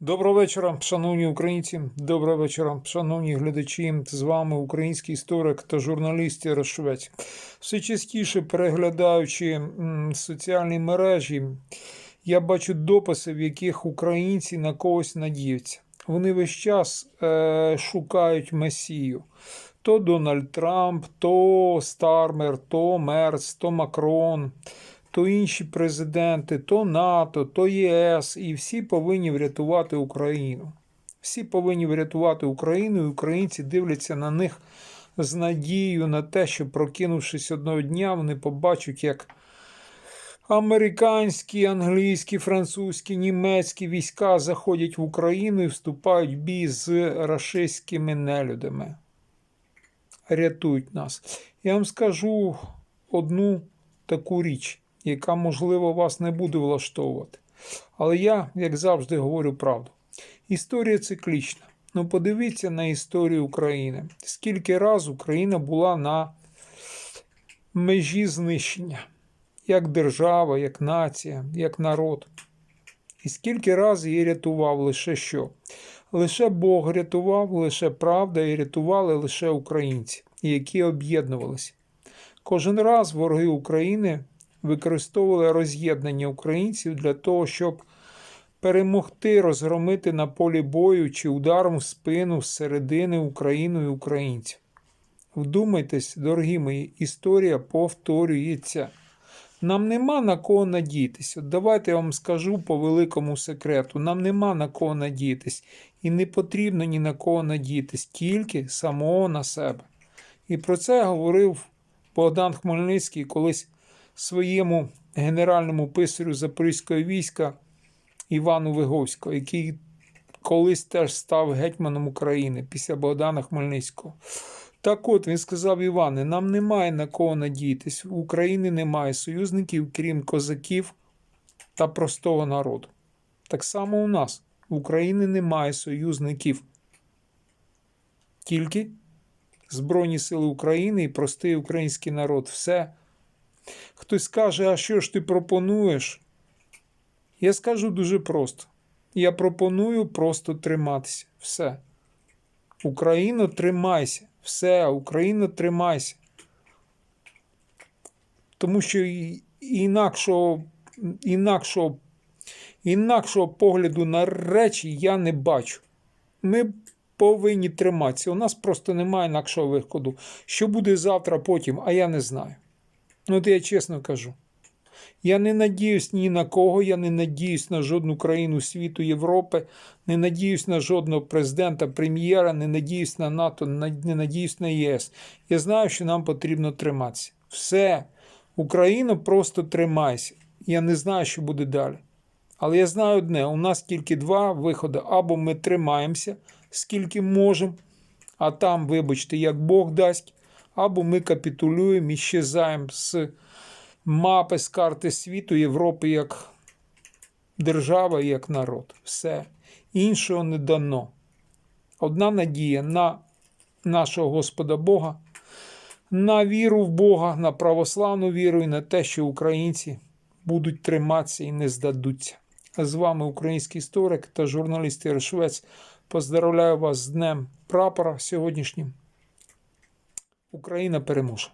Доброго вечора, шановні українці. Доброго вечора, шановні глядачі. З вами український історик та журналіст Ярошовець. Все частіше переглядаючи соціальні мережі, я бачу дописи, в яких українці на когось надіються. Вони весь час е, шукають месію. То Дональд Трамп, то Стармер, то Мерц, то Макрон то інші президенти, то НАТО, то ЄС, і всі повинні врятувати Україну. Всі повинні врятувати Україну, і українці дивляться на них з надією на те, що, прокинувшись одного дня, вони побачать, як американські, англійські, французькі, німецькі війська заходять в Україну і вступають в бій з рашистськими нелюдами. Рятують нас. Я вам скажу одну таку річ яка, можливо, вас не буде влаштовувати. Але я, як завжди, говорю правду. Історія циклічна. Ну, подивіться на історію України. Скільки раз Україна була на межі знищення, як держава, як нація, як народ. І скільки раз її рятував лише що? Лише Бог рятував, лише правда, і рятували лише українці, які об'єднувалися. Кожен раз вороги України використовували роз'єднання українців для того, щоб перемогти, розгромити на полі бою чи ударом в спину зсередини Україну і українців. Вдумайтесь, дорогі мої, історія повторюється. Нам нема на кого надіятись. От давайте я вам скажу по великому секрету: нам нема на кого надіятись, і не потрібно ні на кого надіятись, тільки самого на себе. І про це говорив Богдан Хмельницький колись своєму генеральному писарю Запорізького війська Івану Виговського, який колись теж став гетьманом України після Богдана Хмельницького. Так от він сказав Іване, нам немає на кого надіятись. У України немає союзників, крім козаків та простого народу. Так само у нас в Україні немає союзників. Тільки Збройні Сили України і простий український народ. Все. Хтось скаже, а що ж ти пропонуєш? Я скажу дуже просто. Я пропоную просто триматися. Все. Україно, тримайся. Все, Україно, тримайся. Тому що інакшого, інакшого, інакшого погляду на речі я не бачу. Ми повинні триматися. У нас просто немає інакшого виходу. Що буде завтра, потім, а я не знаю. Ну, от я чесно кажу. Я не надіюсь ні на кого, я не надіюсь на жодну країну світу Європи, не надіюсь на жодного президента, прем'єра, не надіюсь на НАТО, не надіюсь на ЄС. Я знаю, що нам потрібно триматися. Все, Україна просто тримайся. Я не знаю, що буде далі. Але я знаю одне: у нас тільки два виходи: або ми тримаємося, скільки можемо, а там, вибачте, як Бог дасть, або ми капітулюємо і щезаємо з мапи, з карти світу Європи як держава і як народ. Все. Іншого не дано. Одна надія на нашого Господа Бога, на віру в Бога, на православну віру і на те, що українці будуть триматися і не здадуться. З вами український історик та журналіст Швець. Поздравляю вас з Днем прапора сьогоднішнім. Україна переможе.